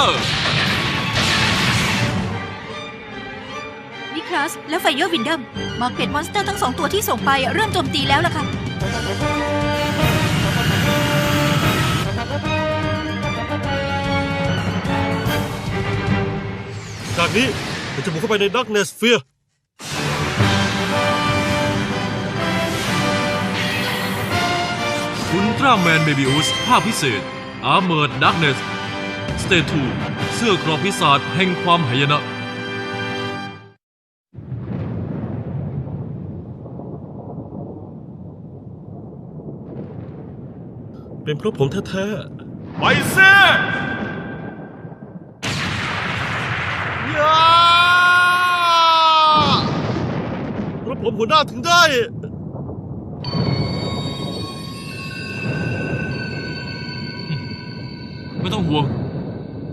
เลเซอร์นิคลัสและไฟเยอร์วินดัมมาร์เก็ตมอนสเตอร์ทั้งสองตัวที่ส่งไปเริ่มโจมตีแล้วล่ะค่ะ จากนี้เราจะบุกเข้าไปในดักเนสเฟียอุลตร้าแมนเบบิอุสภาคพิเศษอาร์เมอร์ดดักเนส สเตทูเสื้อกรอบพิศาจแห่งความหายนะ เป็นเพราะผมแท้ไปเซ่ยาเพราะผมหัวหน้าถึงได้ไม่ต้องห่วง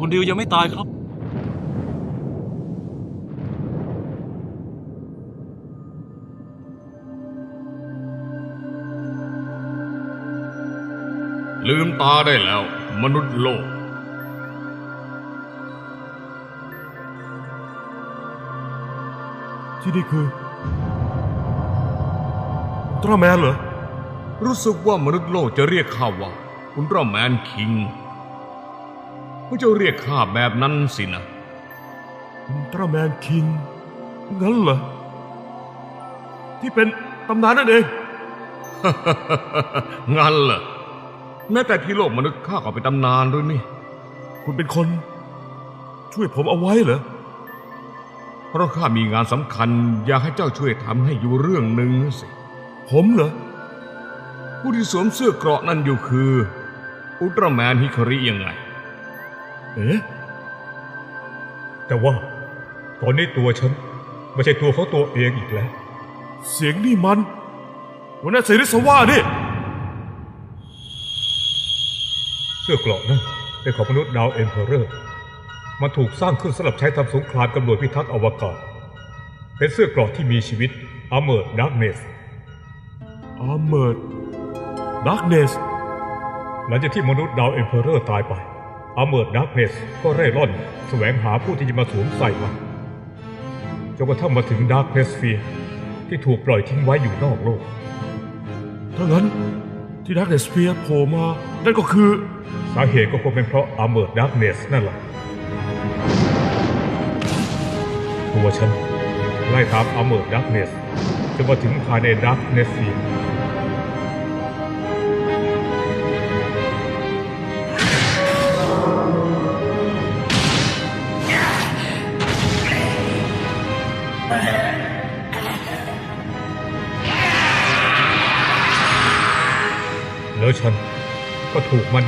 คนเดียวยังไม่ตายครับ ลืมตาได้แล้ว มนุษย์โลก ที่นี่คือตราแมนเหรอ รู้สึกว่ามนุษย์โลกจะเรียกข้าว่าอุลตร้าแมนคิง ก็จะเรียกข้าแบบนั้นสินะอุลตร้าแมนคิงงั้นเหรอ ที่เป็นตำนานนั่นเอง งั้นเหรอ แม้แต่ที่โลกมนุษย์ข้าก็เป็นตำนานด้วยนี่ คุณเป็นคน ช่วยผมเอาไว้เหรอ เพราะข้ามีงานสำคัญ อยากให้เจ้าช่วยทำให้อยู่เรื่องหนึ่งสิ ผมเหรอ ผู้ที่สวมเสื้อเกราะนั่นอยู่คือ อุลตร้าแมนฮิคาริยังไง เอ๊ะแต่ว่า ตอนนี้ตัวฉันไม่ใช่ตัวของตัวเองอีกแล้ว เสียงนี่มันหัวหน้าเซริสว่านี่เสื้อเกราะนั่นเป็นของมนุษย์ดาวเอ็มเพอเรอร์ มันถูกสร้างขึ้นสำหรับใช้ทำสงครามกับหน่วยพิทักษ์อวกาศ เป็นเสื้อเกราะที่มีชีวิต Armored Darkness Armored Darkness หลังจากที่มนุษย์ดาวเอ็มเพอเรอร์ตายไป Armored Darkness ก็เร่ร่อนแสวงหาผู้ที่จะมาสวมใส่มันจนกระทั่งมาถึง Darkness Sphere ที่ถูกปล่อยทิ้งไว้อยู่นอกโลก ถ้างั้นที่ดักเนสเฟียโผล่มานั่นก็คือ สาเหตุก็คงเป็นเพราะ Armored Darkness นั่นแหละตัวฉันไล่ตาม Armored Darkness จนมาถึงภายใน Darkness Sphere แล้ว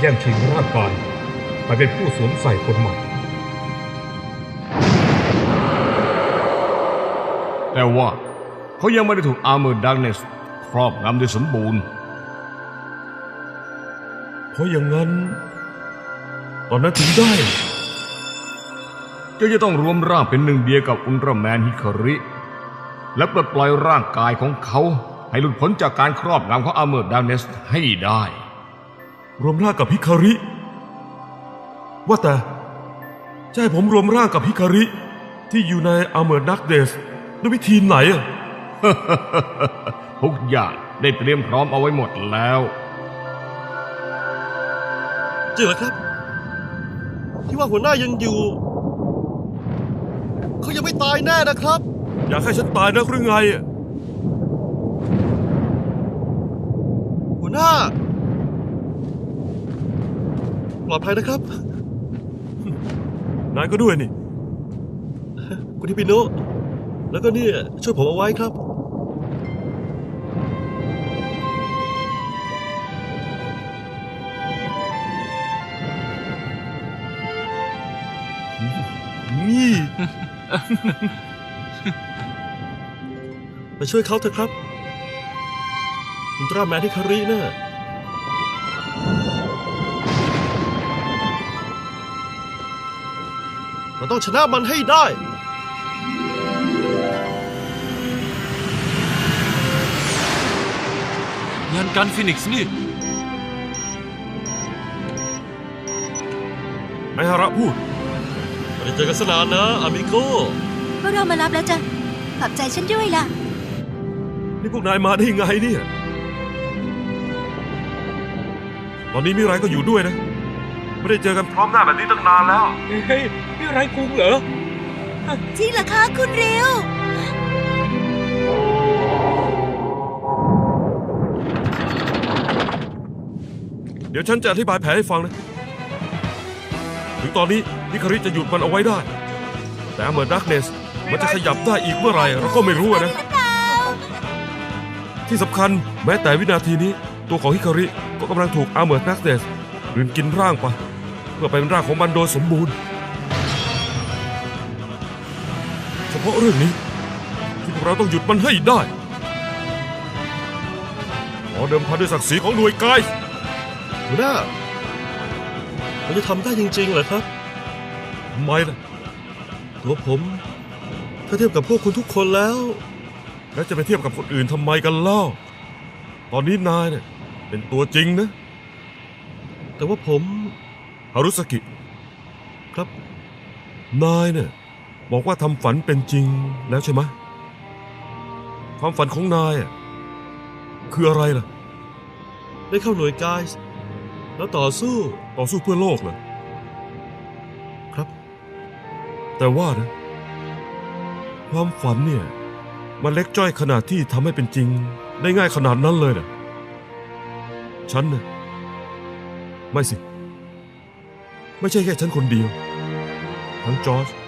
แย่งชิงร่างกายไปเป็นผู้สวมใส่คนใหม่แต่ว่าเขายังไม่ได้ถูกอาร์เมอร์ดักเนสครอบงำโดยสมบูรณ์ เพราะอย่างนั้น ตอนนั้นถึงได้เจ้าจะต้องรวมร่างเป็นหนึ่งเดียวกับอุลตร้าแมนฮิคาริ และปลดปล่อยร่างกายของเขา ให้หลุดพ้นจากการครอบงำของอาร์เมอร์ดักเนสให้ได้ รวมร่างกับฮิคาริ ว่าแต่จะให้ผมรวมร่างกับฮิคาริ ที่อยู่ในอาร์เมอร์ดักเดสด้วยวิธีไหนอะทุกอย่างได้เตรียมพร้อมเอาไว้หมดแล้ว จริงเหรอครับ ที่ว่าหัวหน้ายังอยู่ เขายังไม่ตายแน่นะครับ อยากให้ฉันตายนักหรือไงอะหัวหน้าป ลอดภัยนะครับ นายก็ด้วยนี่ คุณทิปิโนะแล้วก็เนี่ยช่วยผมเอาไว้ครับ นี่ ไปช่วยเขาเถอะครับอุลตร้าแมนที่คาริน่ะเต้องชนะมันให้ได้งานการฟินิกซ์นี่แมฮาระพูดไม่ได้เจอกันสนานนะ อามิโกพวกเรามารับแล้วจ้ะ ขอบใจฉันด้วยล่ะ นี่พวกนายมาได้ยังไงเนี่ย ตอนนี้มิไรก็อยู่ด้วยนะ ไม่ได้เจอกันพร้อมหน้าแบบนี้ตั้งนานแล้ว เฮ้ย นี่ไรคุงเหรอ จริงเหรอคะคุณริว เดี๋ยวฉันจะอธิบายแผนให้ฟังนะ ถึงตอนนี้ฮิคาริจะหยุดมันเอาไว้ได้ แต่เมื่อดักเนสมันจะขยับได้อีกเมื่อไหร่เราก็ไม่รู้อะนะ ที่สำคัญแม้แต่วินาทีนี้ ตัวของฮิคาริก็กำลังถูกอาเมิร์ดนักเดสกลืนกินร่างไปเพื่อไปเป็นร่างของมันโดยสมบูรณ์ เฉพาะเรื่องนี้ที่พวกเราต้องหยุดมันให้ได้ ขอเดิมพันด้วยศักดิ์ศรีของหน่วยกายหัวหน้ามันจะทำได้จริงๆเหรอครับทำไมล่ะตัวผม ถ้าเทียบกับพวกคุณทุกคนแล้ว แล้วจะไปเทียบกับคนอื่นทำไมกันเล่า ตอนนี้นายเนี่ยเป็นตัวจริงนะ แต่ว่าผมฮารุสกิ ครับ นายเนี่ย บอกว่าทำฝันเป็นจริงแล้วใช่ไหมความฝันของนายอะคืออะไรล่ะ ได้เข้าหน่วยกาย แล้วต่อสู้ต่อสู้เพื่อโลกเหรอครับ แต่ว่านะความฝันเนี่ยมันเล็กจ้อยขนาดที่ทำให้เป็นจริง ได้ง่ายขนาดนั้นเลยนะฉันน่ะไม่สิ ไม่ใช่แค่ฉันคนเดียว ทั้งจอร์จลีนะ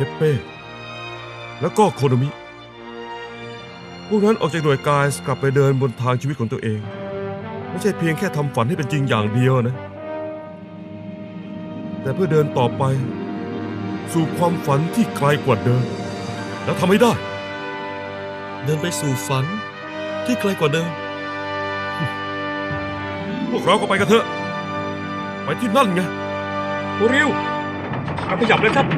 เทปเป้ แล้วก็โคโนมิ พวกนั้นออกจากหน่วยกายกลับไปเดินบนทางชีวิตของตัวเอง ไม่ใช่เพียงแค่ทำฝันให้เป็นจริงอย่างเดียวนะ แต่เพื่อเดินต่อไป สู่ความฝันที่ไกลกว่าเดิม แล้วทำให้ได้ เดินไปสู่ฝันที่ไกลกว่าเดิม พวกเราก็ไปกันเถอะ ไปที่นั่นไงคุณริว เอาขยับเลยครับ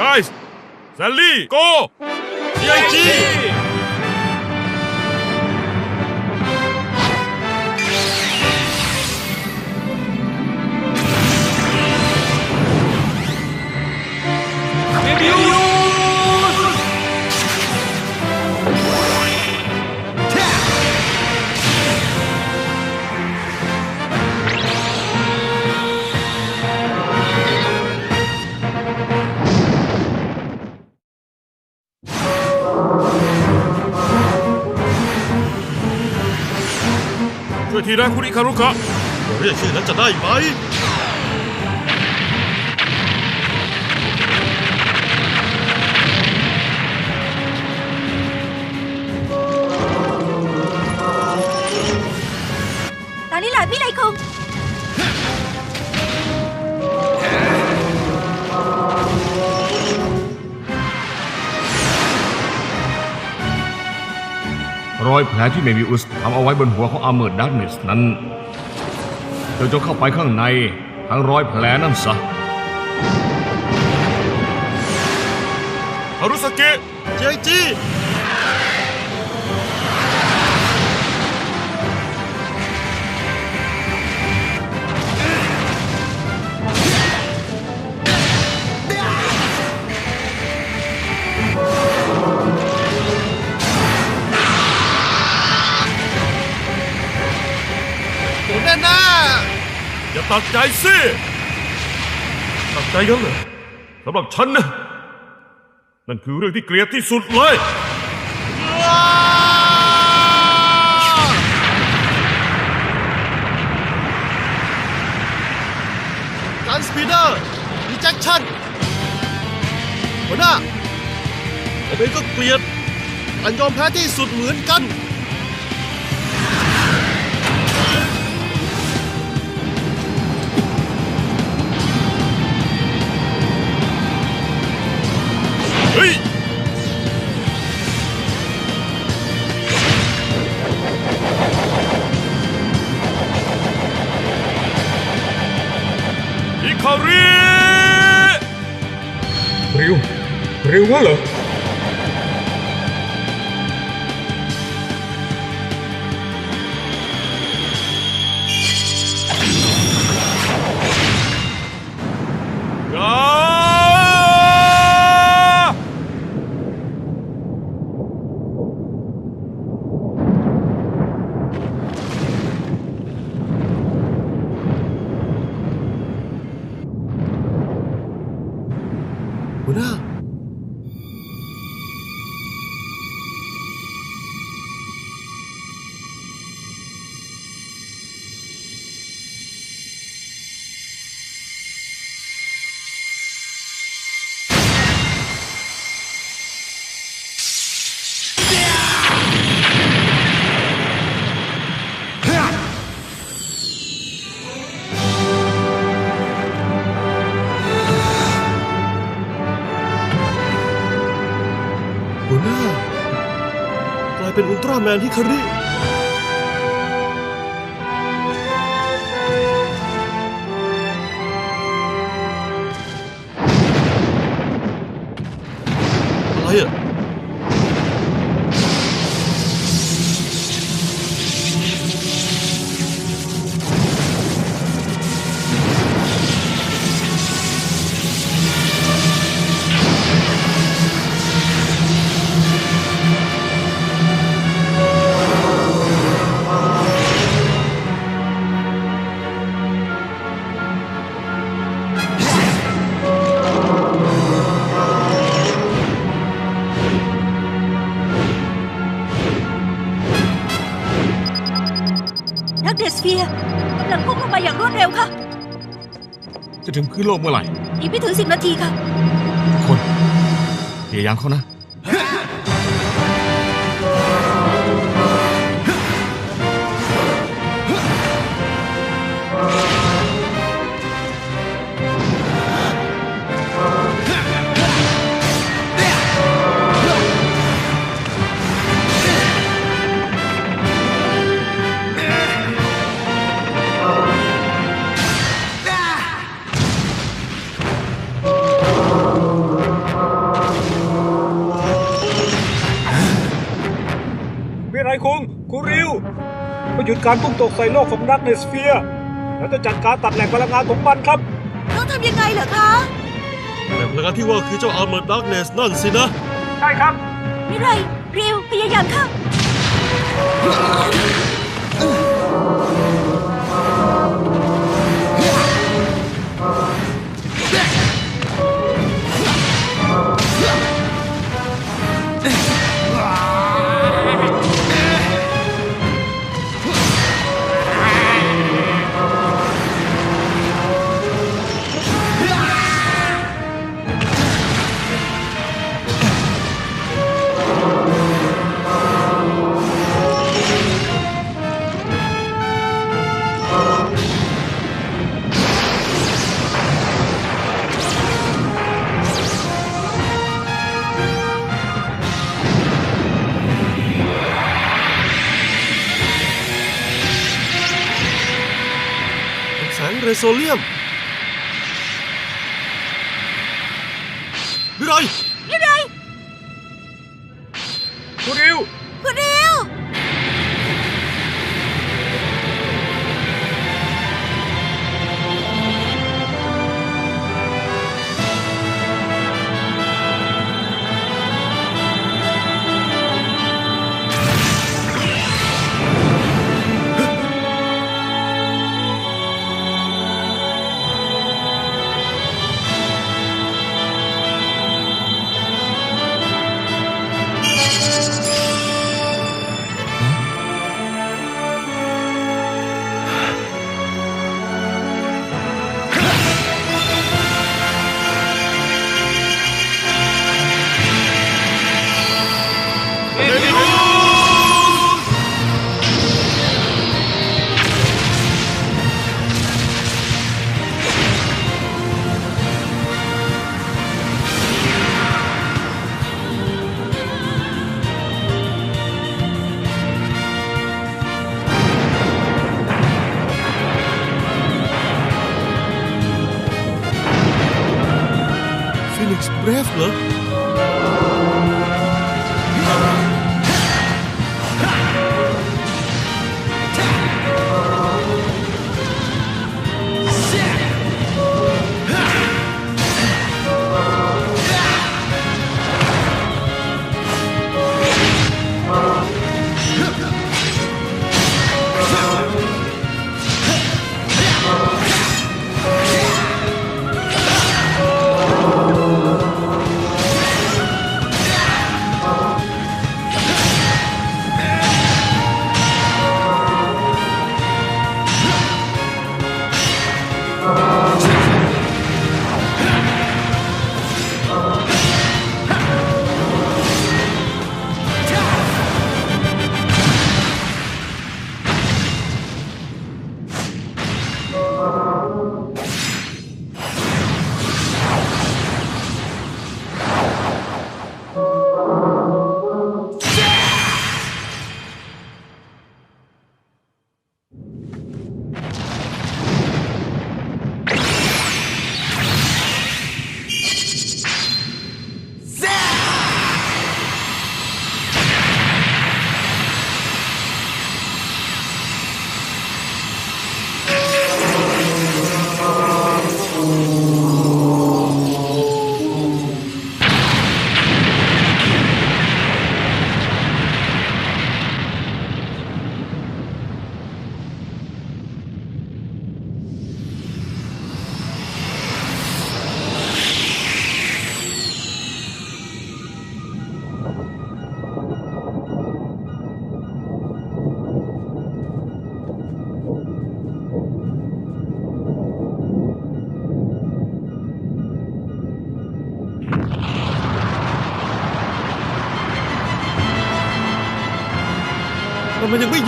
guys แซล ลี่โก CIG ช่วยทีนะคุณอิคารุกะเรอยแผลที่เมวิอุสทำเอาไว้บนหัวของอาเมอร์ดักเนสนั้นเจ้าจงเข้าไปข้างในทั้งรอยแผลนั่นซะฮารุสเกะ CIG โดนแน่อย่าตัดใจสิตัดใจกันเหรอสำหรับฉันนะ นั่นคือเรื่องที่เกลียดที่สุดเลยการสปีดเดอร์ดีแจ็คชั่นหัวหน้าผมเองก็เกลียดอันยอมแพ้ที่สุดเหมือนกัน rêu quá lận. Buna แมนฮิคาริอะไร กเดสเฟียกำลังพุ่งลงมาอย่างรวดเร็วค่ะ จะถึงพื้นโลกเมื่อไหร่ อีกไม่ถึงสิบนาทีค่ะ คนพยายามเขานะ คูริวมาหยุดการพุ่งตกใส่โลกของดักเนสเฟียร์แล้วจะจัดการตัดแหล่งพลังงานของมันครับ ต้องทำยังไงเหรอคะ แต่พลังงานที่ว่าคือเจ้าอาร์เมอร์ดักเนสนั่นสินะ ใช่ครับมิไรริวพยายามค่ะ แ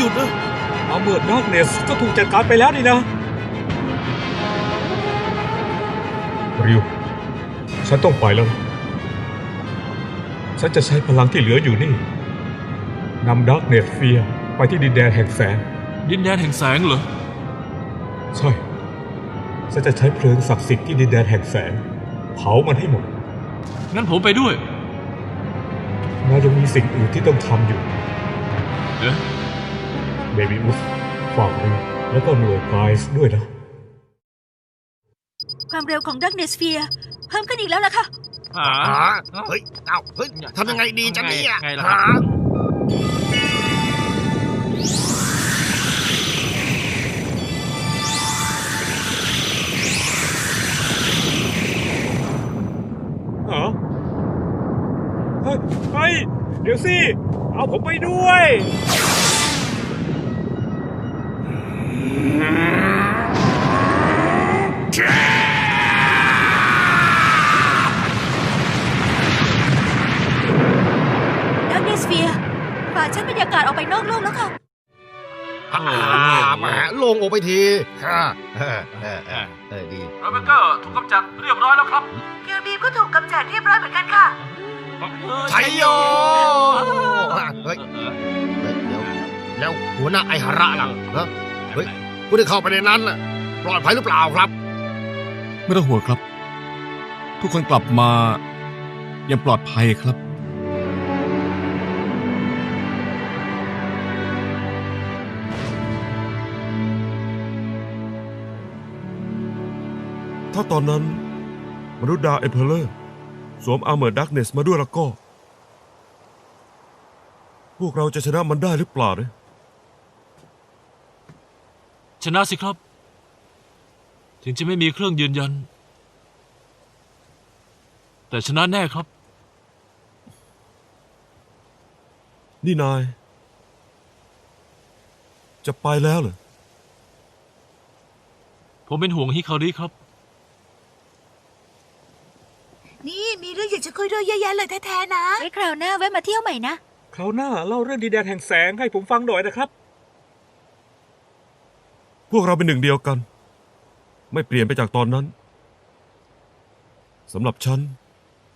ยุดนะอาเมิร์ดดาร์กเนสก็ถูกจัดการไปแล้วนี่นะ ริว ฉันต้องไปแล้วนะฉันจะใช้พลังที่เหลืออยู่นี่นำดาร์กเนสเฟียไปที่ดินแดนแห่งแสง ดินแดนแห่งแสงเหรอ ใช่ ฉันจะใช้เพลิงศักดิ์สิทธิ์ที่ดินแดนแห่งแสง เผามันให้หมด งั้นผมไปด้วยนายยังมีสิ่งอื่นที่ต้องทำอยู่ เอ๊ะ เบบี้อุสฝากดูแล้วก็หน่วยไกส์ด้วยนะ ความเร็วของดักเนสเฟียเพิ่มขึ้นอีกแล้วล่ะค่ะ หาหาเฮ้ยเอ้าเฮ้ยทำยังไงดีจ๊ะเนี่ยไงล่ะครับ หาฮะเฮ้ยเฮ้ย เดี๋ยวสิ เอาผมไปด้วย ดักเนสเฟียป่าชั้นบรรยากาศออกไปนอกโลกแล้วค่ะหาแหมโลงออกไปทีฮะเออเออเออเออดี โรเบเกอร์ถูกกำจัดเรียบร้อยแล้วครับเกียวบีมก็ถูกกำจัดเรียบร้อยเหมือนกันค่ะ ชัยโยเฮ้ยเฮ้ยเดี๋ยวแล้วหัวหน้าไอหาระล่ะฮะเฮ้ย คุณได้เข้าไปในนั้นน่ะปลอดภัยหรือเปล่าครับ ไม่ต้องห่วงครับ ทุกคนกลับมายังปลอดภัยครับ ถ้าตอนนั้น มนุษย์ดาวเอเพลเลอร์สวมอาร์เมอร์ดักเนสมาด้วยแล้วก็ พวกเราจะชนะมันได้หรือเปล่าเนี่ย ชนะสิครับ ถึงจะไม่มีเครื่องยืนยัน แต่ชนะแน่ครับ นี่นาย จะไปแล้วเหรอ ผมเป็นห่วงฮิคาริครับ นี่มีเรื่องอยากจะคุยด้วยเยอะแยะเลยแท้ๆนะ ไว้คราวหน้าแวะมาเที่ยวใหม่นะ คราวหน้าเล่าเรื่องดินแดนแห่งแสงให้ผมฟังหน่อยนะครับพ วกเราเป็นหนึ่งเดียวกัน ไม่เปลี่ยนไปจากตอนนั้นสำหรับฉัน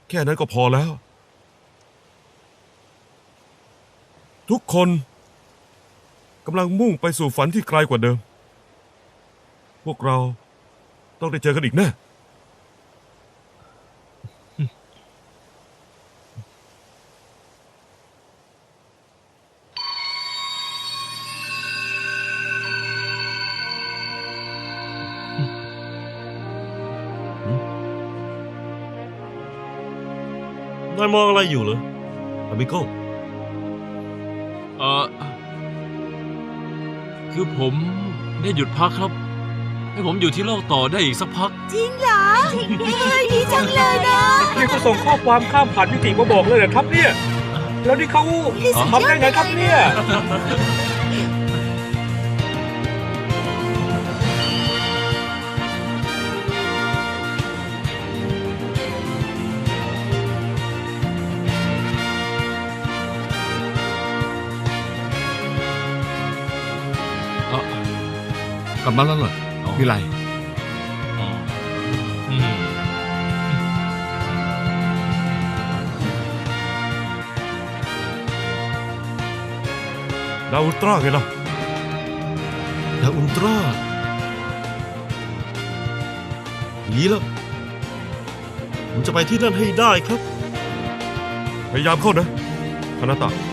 แค่นั้นก็พอแล้ว ทุกคนกำลังมุ่งไปสู่ฝันที่ไกลกว่าเดิม พวกเราต้องได้เจอกันอีกแน่ นายมองอะไรอยู่เหรออามิโก้เออคือผมได้หยุดพักครับ ให้ผมอยู่ที่โลกต่อได้อีกสักพัก จริงเหรอจริงดิดีจังเลยนะนี่ก็ส่งข้อความข้ามผ่านมิติมาบอกเลยเหรอครับเนี่ย แล้วนี่เขาทำได้ไงครับเนี่ย ลับมาแล้วเหรอวิไลอ๋ออืมดาวอุลตร้าไงล่ะดาวอุลตร้าดีแล้วผมจะไปที่นั่นให้ได้ครับ พยายามเข้านะคานาตะ